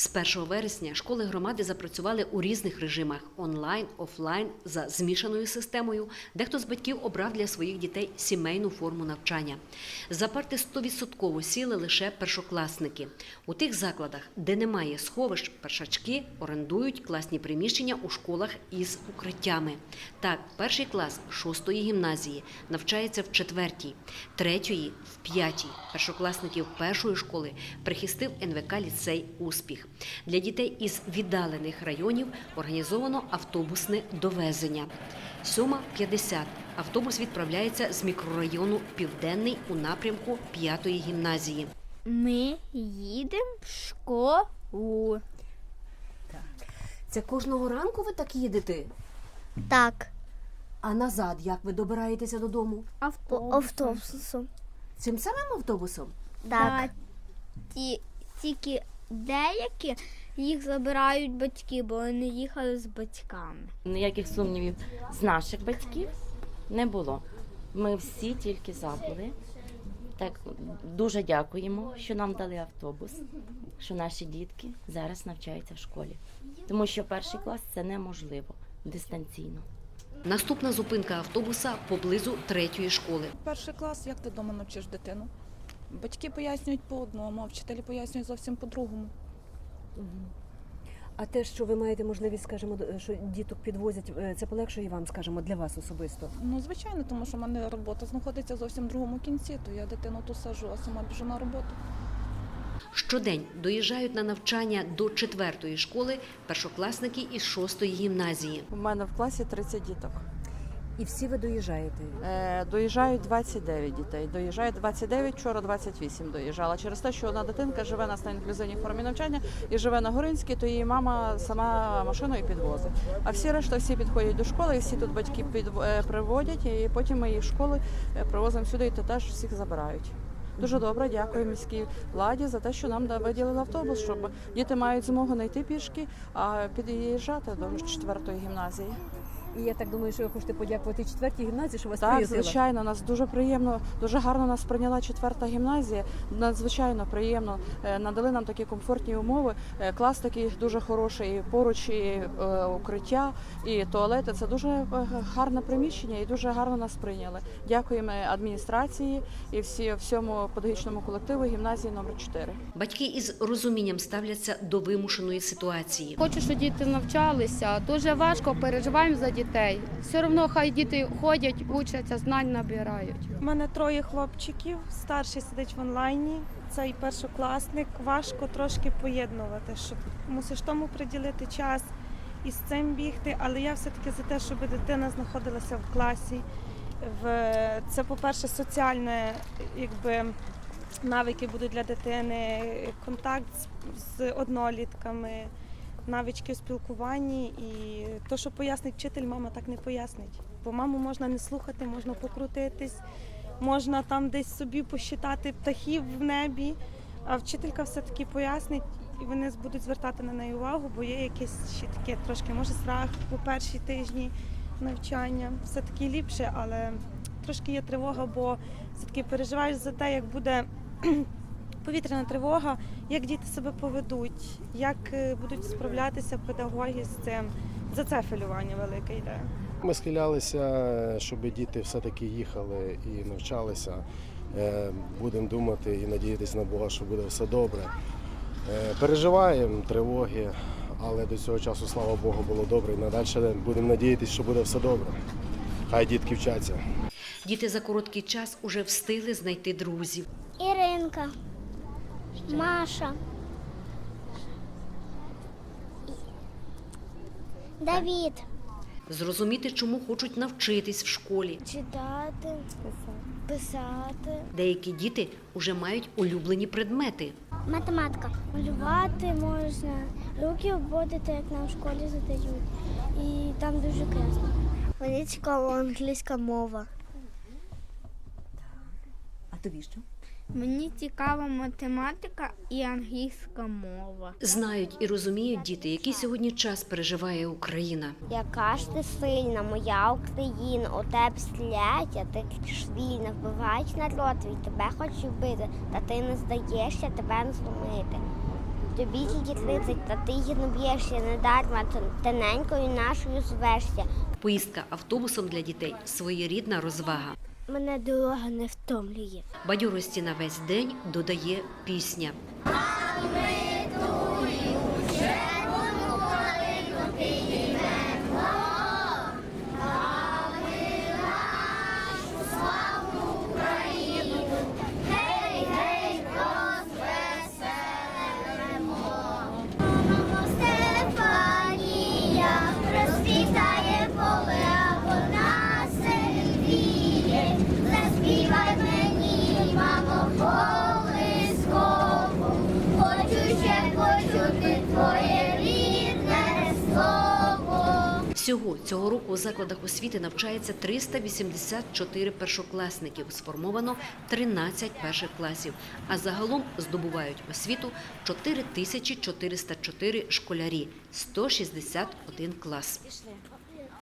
З 1 вересня школи громади запрацювали у різних режимах онлайн, офлайн за змішаною системою. Дехто з батьків обрав для своїх дітей сімейну форму навчання. За парти 100% сіли лише першокласники. У тих закладах, де немає сховищ, першачки орендують класні приміщення у школах із укриттями. Так, перший клас шостої гімназії навчається в четвертій, третьої в п'ятій. Першокласників першої школи прихистив НВК ліцей Успіх. Для дітей із віддалених районів організовано автобусне довезення. 7.50 автобус відправляється з мікрорайону Південний у напрямку п'ятої гімназії. Ми їдемо в школу. Це кожного ранку ви так їдете? Так, А назад як ви добираєтеся додому? автобусом. автобусом. Цим самим автобусом? Так. Ті, тільки деякі їх забирають батьки, бо вони їхали з батьками. Ніяких сумнівів з наших батьків не було. Ми всі тільки за були. Так дуже дякуємо, що нам дали автобус, що наші дітки зараз навчаються в школі. Тому що перший клас це неможливо дистанційно. Наступна зупинка автобуса поблизу третьої школи. Перший клас, як ти вдома навчиш дитину? Батьки пояснюють по одному, а вчителі пояснюють зовсім по-другому. А те, що ви маєте можливість, скажімо, що діток підвозять, е, це полегшує вам, скажімо, для вас особисто. Ну, звичайно, тому що в мене робота знаходиться зовсім в другому кінці, то я дитину тут сажу, а сама біжу на роботу. Щодень доїжджають на навчання до четвертої школи першокласники із шостої гімназії. У мене в класі 30 діток. І всі ви доїжджаєте. Е, доїжджають 29 дітей. Доїжджає 29, вчора 28 доїжджала. Через те, що одна дитинка живе нас на інклюзивній формі навчання і живе на Горинській, то її мама сама машиною підвозить. А всі решта всі підходять до школи, і всі тут батьки під, е, приводять, і потім ми їх з школи е, привозимо сюди, і то теж всіх забирають. Дуже добре, дякую міській владі за те, що нам виділили автобус, щоб діти мають змогу не йти пішки, а під'їжджати до четвертої гімназії. І я так думаю, що ви хочете подякувати четвертій гімназії, що вас Так, приїздила. звичайно, нас дуже приємно, дуже гарно нас прийняла четверта гімназія. Надзвичайно приємно. Е, Надали нам такі комфортні умови. Е, Клас такий дуже хороший, і поруч і е, укриття, і туалети. Це дуже е, гарне приміщення і дуже гарно нас прийняли. Дякуємо адміністрації і всі всьому педагогічному колективу гімназії номер 4. Батьки із розумінням ставляться до вимушеної ситуації. Хочу, щоб діти навчалися. Дуже важко переживаємо за дітей. Все одно хай діти ходять, учаться, знань набирають. У мене троє хлопчиків, старший сидить в онлайні, цей першокласник. Важко трошки поєднувати, щоб мусиш тому приділити час і з цим бігти. Але я все-таки за те, щоб дитина знаходилася в класі. В... Це, по-перше, соціальне, якби. Навики будуть для дитини, контакт з однолітками, навички у спілкуванні і то, що пояснить вчитель, мама так не пояснить. Бо маму можна не слухати, можна покрутитись, можна там десь собі посчитати птахів в небі, а вчителька все-таки пояснить, і вони будуть звертати на неї увагу, бо є якесь ще таке трошки, може, страх у перші тижні навчання. Все-таки ліпше, але трошки є тривога, бо все-таки переживаєш за те, як буде повітряна тривога, як діти себе поведуть, як е, будуть справлятися педагоги з цим. За це хвилювання велике йде. Ми схилялися, щоб діти все-таки їхали і навчалися. Е, Будемо думати і надіятися на Бога, що буде все добре. Е, Переживаємо тривоги, але до цього часу, слава Богу, було добре. І надалі будемо надіятися, що буде все добре. Хай дітки вчаться. Діти за короткий час уже встигли знайти друзів. Іринка, Маша, Давід. Зрозуміти, чому хочуть навчитись в школі. Читати, писати. Деякі діти вже мають улюблені предмети. Математика. Малювати можна, руки обводити, як нам в школі задають. І там дуже красно. Мені цікава англійська мова. А тобі що? Мені цікава математика і англійська мова. Знають і розуміють діти, який сьогодні час переживає Україна. Яка ж ти сильна, моя Україна, у тебе стрілять, а ти кричиш вбивають народ, і тебе хочуть вбити, та ти не здаєшся, тебе не зломити. тобі тільки 30, та ти їх не б'єшся не дарма, тоненькою нашою звешся. Поїздка автобусом для дітей своєрідна розвага. Мене дорога не втомлює. Бадьорості на весь день додає пісня. Стефанія Всього цього року у закладах освіти навчається 384 першокласників. Сформовано 13 перших класів. А загалом здобувають освіту 4404 школярі, 161 клас.